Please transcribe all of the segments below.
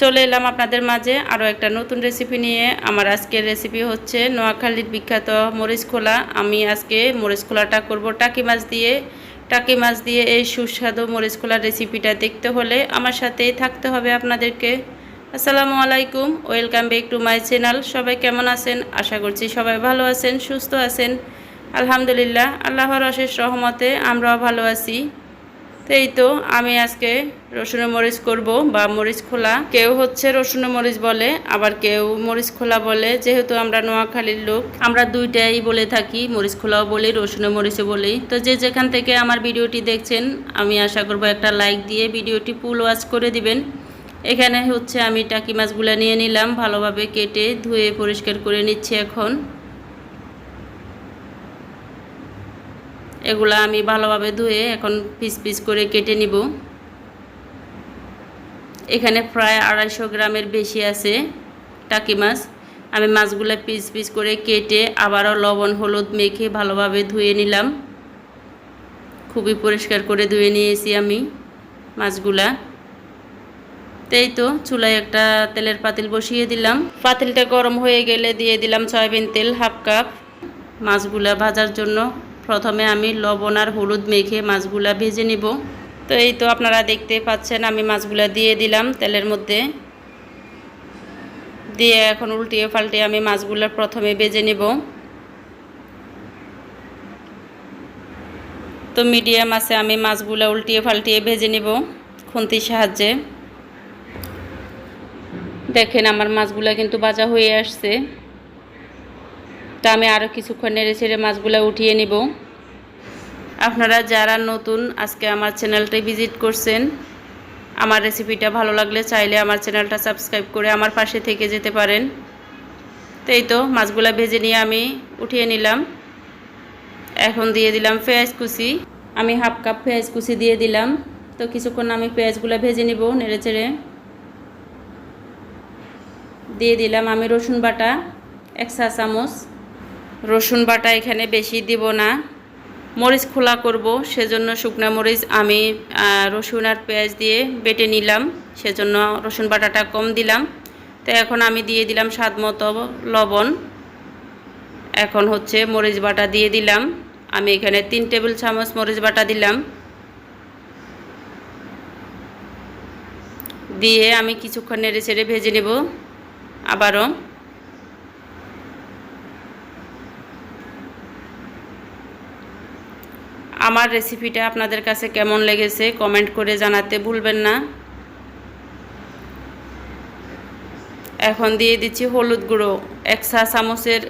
চলে এলাম আপনাদের মাঝে আরও একটা নতুন রেসিপি নিয়ে। আমার আজকের রেসিপি হচ্ছে নোয়াখালীর বিখ্যাত মরিচ খোলা। আমি আজকে মরিচ খোলাটা করব টাকি মাছ দিয়ে। টাকি মাছ দিয়ে এই সুস্বাদু মরিচ খোলার রেসিপিটা দেখতে হলে আমার সাথেই থাকতে হবে আপনাদেরকে। আসসালামু আলাইকুম, welcome back to my channel. সবাই কেমন আছেন? আশা করছি সবাই ভালো আছেন, সুস্থ আছেন। আলহামদুলিল্লাহ, আল্লাহর অশেষ রহমতে আমরাও ভালো আছি। এই তো, আমি আজকে রসুনের মরিচ করব বা মরিচ খোলা। কেউ হচ্ছে রসুনের মরিচ বলে, আবার কেউ মরিচ খোলা বলে। যেহেতু আমরা নোয়াখালীর লোক, আমরা দুইটাই বলে থাকি, মরিচ খোলাও বলি, রসুনের মরিচও বলি। তো যে যেখান থেকে আমার ভিডিওটি দেখছেন, আমি আশা করব একটা লাইক দিয়ে ভিডিওটি ফুল ওয়াচ করে দিবেন। এখানে হচ্ছে আমি টাকি মাছগুলো নিয়ে নিলাম, ভালোভাবে কেটে ধুয়ে পরিষ্কার করে নিচ্ছি এখন। এগুলা আমি ভালোভাবে ধুয়ে এখন পিস পিস করে কেটে নিব। এখানে প্রায় আড়াইশো গ্রামের বেশি আছে টাকি মাছ। আমি মাছগুলো পিস পিস করে কেটে আবারও লবণ, হলুদ মেখে ভালোভাবে ধুয়ে নিলাম। খুবই পরিষ্কার করে ধুয়ে নিয়েছি আমি মাছগুলা। তাই তো চুলায় একটা তেলের পাতিল বসিয়ে দিলাম। পাতিলটা গরম হয়ে গেলে দিয়ে দিলাম সয়াবিন তেল হাফ কাপ। মাছগুলা ভাজার জন্য প্রথমে আমি লবণ আর হলুদ মেখে মাছগুলা ভেজে নিব। তো এই তো আপনারা দেখতে পাচ্ছেন, আমি মাছগুলা দিয়ে দিলাম তেলের মধ্যে। দিয়ে এখন উল্টিয়ে পাল্টিয়ে আমি মাছগুলো প্রথমে ভেজে নিব। তো মিডিয়াম আছে, আমি মাছগুলো উল্টিয়ে পাল্টিয়ে ভেজে নিব খুন্তির সাহায্যে। দেখেন আমার মাছগুলো কিন্তু ভাজা হয়ে আসছে। তা আমি আরও কিছুক্ষণ নেড়ে ছেড়ে মাছগুলো উঠিয়ে নিব। আপনারা যারা নতুন আজকে আমার চ্যানেলটা ভিজিট করছেন, আমার রেসিপিটা ভালো লাগলে চাইলে আমার চ্যানেলটা সাবস্ক্রাইব করে আমার পাশে থেকে যেতে পারেন। তো এই তো মাছগুলো ভেজে নিয়ে আমি উঠিয়ে নিলাম। এখন দিয়ে দিলাম পেঁয়াজ কুচি। আমি হাফ কাপ পেঁয়াজ কুচি দিয়ে দিলাম। তো কিছুক্ষণ আমি পেঁয়াজগুলো ভেজে নিব নেড়ে চেড়ে দিয়ে দিলাম আমি রসুন বাটা, এক চা চামচ। রসুন বাটা এখানে বেশি দিব না। মরিচ খোলা করব, সেজন্য শুকনো মরিচ আমি রসুন আর পেঁয়াজ দিয়ে বেটে নিলাম, সেজন্য রসুন বাটাটা কম দিলাম। তো এখন আমি দিয়ে দিলাম স্বাদ মতো লবণ। এখন হচ্ছে মরিচ বাটা দিয়ে দিলাম। আমি এখানে তিন টেবিল চামচ মরিচ বাটা দিলাম। দিয়ে আমি কিছুক্ষণ নেড়ে ছেড়ে ভেজে নেব আবারও। আমার রেসিপিটা আপনাদের কাছে কেমন লেগেছে কমেন্ট করে জানাতে ভুলবেন না। এখন দিয়ে দিচ্ছি হলুদ গুঁড়ো, এক চা চামচের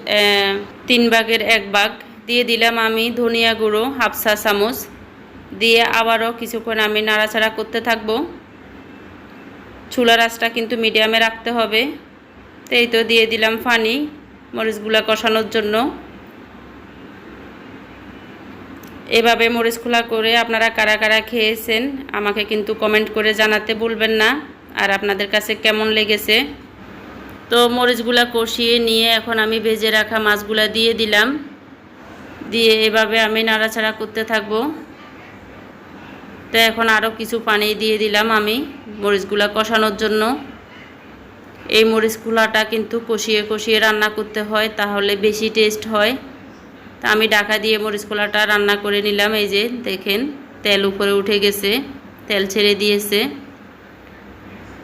তিন ভাগের এক ভাগ। দিয়ে দিলাম আমি ধনিয়া গুঁড়ো, হাফ চা চামচ। দিয়ে আবারও কিছুক্ষণ আমি নাড়াচাড়া করতে থাকব। চুলা রাসটা কিন্তু মিডিয়ামে রাখতে হবে। তো এই তো দিয়ে দিলাম পানি, মরিচগুলা কষানোর জন্য। এভাবে মরিচ খোলা করে আপনারা কারা কারা খেয়েছেন, আমাকে কিন্তু কমেন্ট করে জানাতে ভুলবেন না। আর আপনাদের কাছে কেমন লেগেছে? তো মরিচগুলা কষিয়ে নিয়ে এখন আমি ভেজে রাখা মাছগুলা দিয়ে দিলাম। দিয়ে এভাবে আমি নাড়াচাড়া করতে থাকব। তো এখন আরও কিছু পানি দিয়ে দিলাম আমি মরিচগুলা কষানোর জন্য। এই মরিচ খোলাটা কিন্তু কষিয়ে কষিয়ে রান্না করতে হয়, তাহলে বেশি টেস্ট হয়। তা আমি ডাকা দিয়ে মরিচ খোলাটা রান্না করে নিলাম, এই যে দেখেন তেল উপরে উঠে গেছে, তেল ছেড়ে দিয়েছে।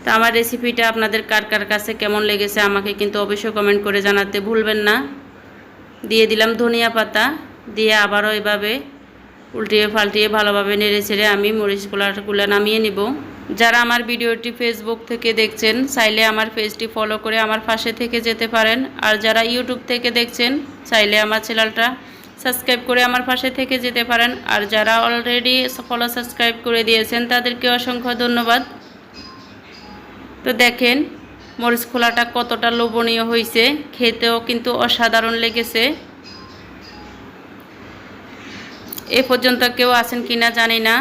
তা আমার রেসিপিটা আপনাদের কার কার কাছে কেমন লেগেছে আমাকে কিন্তু অবশ্যই কমেন্ট করে জানাতে ভুলবেন না। দিয়ে দিলাম ধনিয়া পাতা, দিয়ে আবারও এভাবে উল্টিয়ে ফাল্টিয়ে ভালোভাবে নেড়ে ছেড়ে আমি মরিচ খোলাগুলো নামিয়ে নিব। যারা আমার ভিডিওটি ফেসবুক থেকে দেখছেন, চাইলে আমার পেজটি ফলো করে আমার পাশে থেকে যেতে পারেন। আর যারা ইউটিউব থেকে দেখছেন, চাইলে আমার চ্যানেলটা সাবস্ক্রাইব করে আমার পাশে থেকে যেতে পারেন। আর যারা অলরেডি ফলো সাবস্ক্রাইব করে দিয়েছেন, তাদেরকে অসংখ্য ধন্যবাদ। তো দেখেন, মরিচ খোলাটা কতটা লোভনীয় হয়েছে। খেতেও কিন্তু অসাধারণ লেগেছে। এ পর্যন্ত কেউ আছেন কি না জানি না।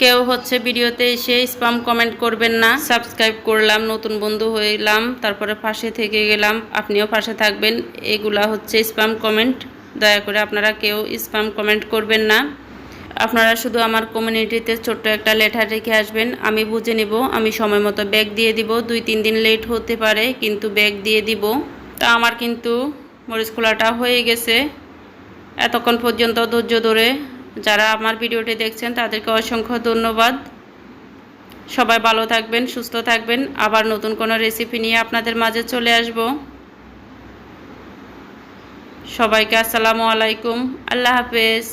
কেউ হচ্ছে ভিডিওতে এসে স্পাম কমেন্ট করবেন না। সাবস্ক্রাইব করলাম, নতুন বন্ধু হইলাম, তারপরে পাশে থেকে গেলাম, আপনিও পাশে থাকবেন। এগুলা হচ্ছে স্পাম কমেন্ট। দয়া করে আপনারা কেউ স্পাম কমেন্ট করবেন না। আপনারা শুধু আমার কমিউনিটিতে ছোট্ট একটা লেটার রেখে আসবেন। আমি বুঝে নিব, আমি সময় মতো ব্যাগ দিয়ে দিব। দুই, তিন দিন লেট হতে পারে, কিন্তু ব্যাগ দিয়ে দিব। তা আমার কিন্তু মরিচ খোলাটা হয়ে গেছে। এতক্ষণ পর্যন্ত ধৈর্য ধরে যারা আমার ভিডিওটি দেখছেন, তাদেরকে অসংখ্য ধন্যবাদ। সবাই ভালো থাকবেন, সুস্থ থাকবেন। আবার নতুন কোনো রেসিপি নিয়ে আপনাদের মাঝে চলে আসব। সবাইকে আসসালামু আলাইকুম। আল্লাহ হাফেজ।